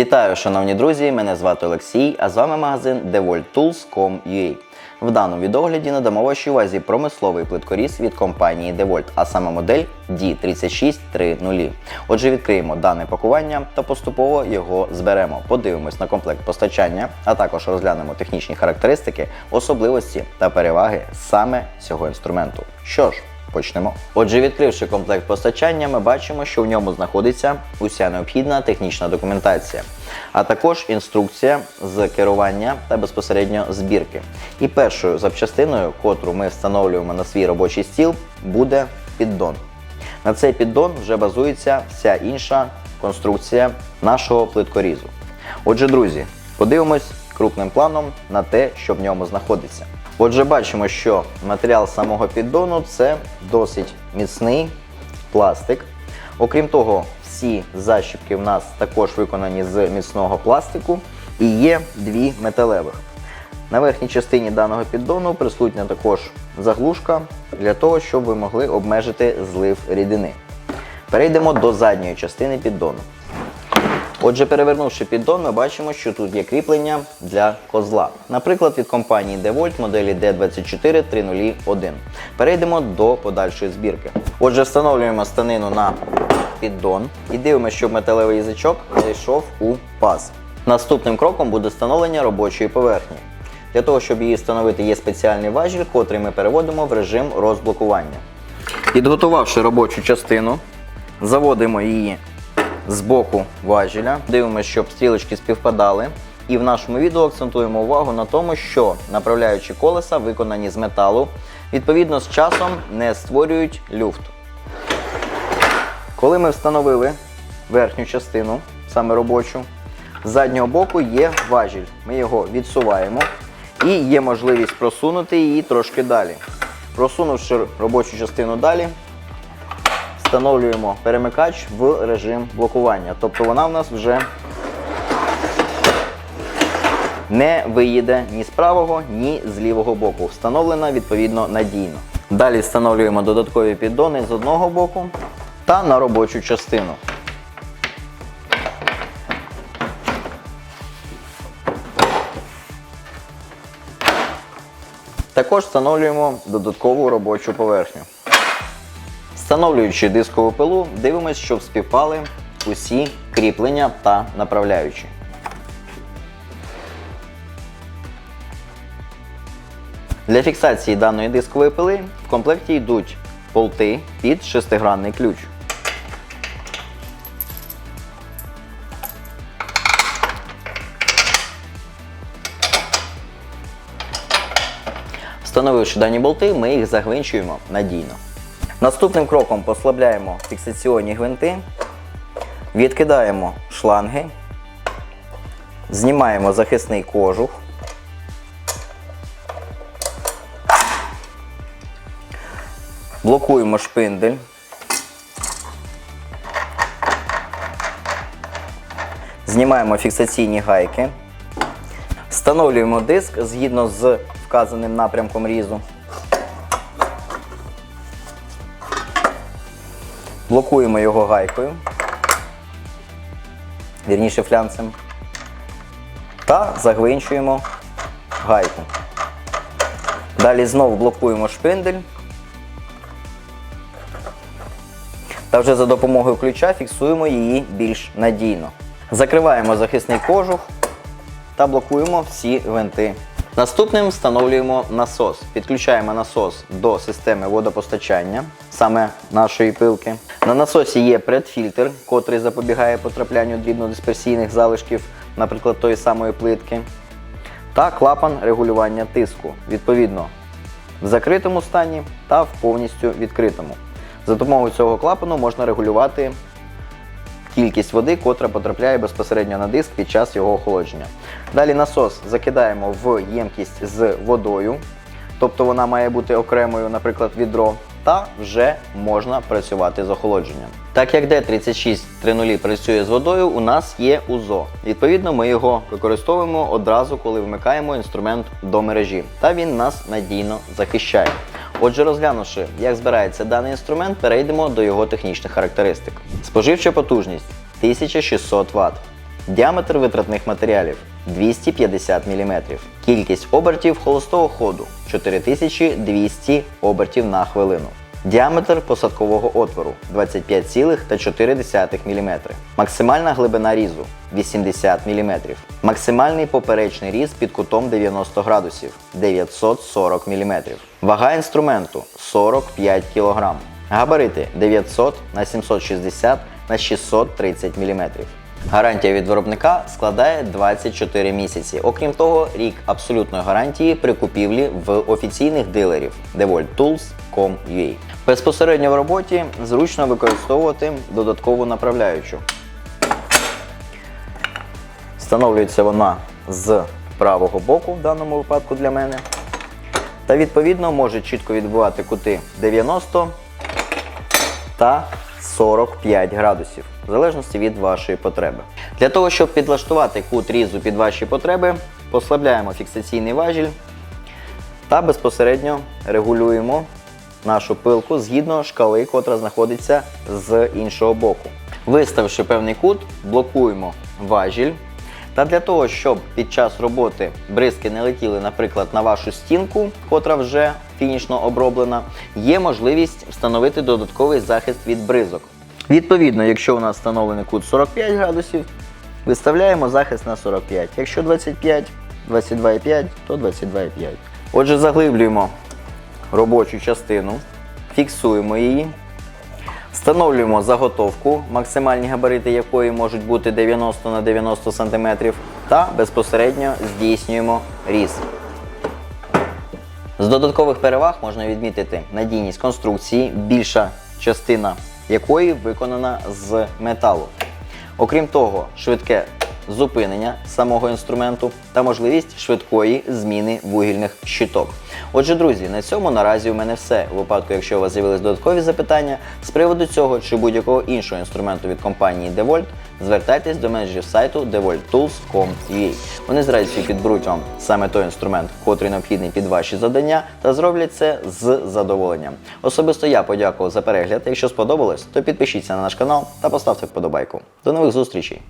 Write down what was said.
Вітаю, шановні друзі! Мене звати Олексій, а з вами магазин DeWalt В даному відогляді надамо вашій увазі промисловий плиткоріз від компанії DeWalt, а саме модель D3630. Отже, відкриємо дане пакування та поступово його зберемо. Подивимось на комплект постачання, а також розглянемо технічні характеристики, особливості та переваги саме цього інструменту. Що ж, Почнемо. Отже, відкривши комплект постачання, ми бачимо, що в ньому знаходиться уся необхідна технічна документація, а також інструкція з керування та безпосередньо збірки. І першою запчастиною, котру ми встановлюємо на свій робочий стіл, буде піддон. На цей піддон вже базується вся інша конструкція нашого плиткорізу. Отже, друзі, подивимось крупним планом на те, що в ньому знаходиться. Отже, бачимо, що матеріал самого піддону це досить міцний пластик. Окрім того, всі защіпки в нас також виконані з міцного пластику і є дві металевих. На верхній частині даного піддону присутня також заглушка для того, щоб ви могли обмежити злив рідини. Перейдемо до задньої частини піддону. Отже, перевернувши піддон, ми бачимо, що тут є кріплення для козла. Наприклад, від компанії DeWalt моделі D24301. Перейдемо до подальшої збірки. Отже, встановлюємо станину на піддон і дивимося, щоб металевий язичок зайшов у паз. Наступним кроком буде встановлення робочої поверхні. Для того, щоб її встановити, є спеціальний важіль, котрий ми переводимо в режим розблокування. Підготувавши робочу частину, заводимо її з боку важеля. Дивимося, щоб стрілочки співпадали. І в нашому відео акцентуємо увагу на тому, що направляючі колеса виконані з металу, відповідно з часом не створюють люфт. Коли ми встановили верхню частину, саме робочу, з заднього боку є важіль. Ми його відсуваємо і є можливість просунути її трошки далі. Просунувши робочу частину далі, встановлюємо перемикач в режим блокування. Тобто вона в нас вже не виїде ні з правого, ні з лівого боку. Встановлена відповідно надійно. Далі встановлюємо додаткові піддони з одного боку та на робочу частину. Також встановлюємо додаткову робочу поверхню. Встановлюючи дискову пилу, дивимося, щоб співпали усі кріплення та направляючі. Для фіксації даної дискової пили в комплекті йдуть болти під шестигранний ключ. Встановивши дані болти, ми їх загвинчуємо надійно. Наступним кроком послабляємо фіксаційні гвинти, відкидаємо шланги, знімаємо захисний кожух. Блокуємо шпиндель. Знімаємо фіксаційні гайки. Встановлюємо диск згідно з вказаним напрямком різу. Блокуємо його гайкою, вірніше флянцем, та загвинчуємо гайку. Далі знову блокуємо шпиндель. Та вже за допомогою ключа фіксуємо її більш надійно. Закриваємо захисний кожух та блокуємо всі гвинти. Наступним встановлюємо насос. Підключаємо насос до системи водопостачання, саме нашої пилки. На насосі є предфільтр, котрий запобігає потраплянню дрібнодисперсійних залишків, наприклад, тої самої плитки. Та клапан регулювання тиску, відповідно, в закритому стані та в повністю відкритому. За допомогою цього клапану можна регулювати кількість води, котра потрапляє безпосередньо на диск під час його охолодження. Далі насос закидаємо в ємкість з водою, тобто вона має бути окремою, наприклад, відро, та вже можна працювати з охолодженням. Так як D3630 працює з водою, у нас є УЗО. Відповідно, ми його використовуємо одразу, коли вмикаємо інструмент до мережі, та він нас надійно захищає. Отже, розглянувши, як збирається даний інструмент, перейдемо до його технічних характеристик. Споживча потужність 1600 Вт. Діаметр витратних матеріалів 250 мм. Кількість обертів холостого ходу 4200 обертів на хвилину. Діаметр посадкового отвору 25,4 мм. Максимальна глибина різу 80 мм. Максимальний поперечний різ під кутом 90 градусів 940 мм. Вага інструменту 45 кг. Габарити 900 на 760 на 630 мм. Гарантія від виробника складає 24 місяці. Окрім того, рік абсолютної гарантії при купівлі в офіційних дилерів devolttools.com.ua. Безпосередньо в роботі зручно використовувати додаткову направляючу. Встановлюється вона з правого боку, в даному випадку для мене. Та відповідно може чітко відбивати кути 90 та 45 градусів, в залежності від вашої потреби. Для того, щоб підлаштувати кут різу під ваші потреби, послабляємо фіксаційний важіль та безпосередньо регулюємо нашу пилку згідно шкали, котра знаходиться з іншого боку. Виставивши певний кут, блокуємо важіль. Та для того, щоб під час роботи бризки не летіли, наприклад, на вашу стінку, котра вже фінішно оброблена, є можливість встановити додатковий захист від бризок. Відповідно, якщо у нас встановлений кут 45 градусів, виставляємо захист на 45. Якщо 25, 22,5, то 22,5. Отже, заглиблюємо робочу частину, фіксуємо її. Встановлюємо заготовку, максимальні габарити якої можуть бути 90 на 90 см, та безпосередньо здійснюємо різ. З додаткових переваг можна відмітити надійність конструкції, більша частина якої виконана з металу. Окрім того, швидке зупинення самого інструменту та можливість швидкої зміни вугільних щиток. Отже, друзі, на цьому наразі у мене все. У випадку, якщо у вас з'явились додаткові запитання з приводу цього чи будь-якого іншого інструменту від компанії DeWalt, звертайтесь до менеджерів сайту devoltools.com.ua. Вони з радістю підберуть вам саме той інструмент, котрий необхідний під ваші завдання, та зроблять це з задоволенням. Особисто я подякував за перегляд. Якщо сподобалось, то підпишіться на наш канал та поставте вподобайку. До нових зустрічей!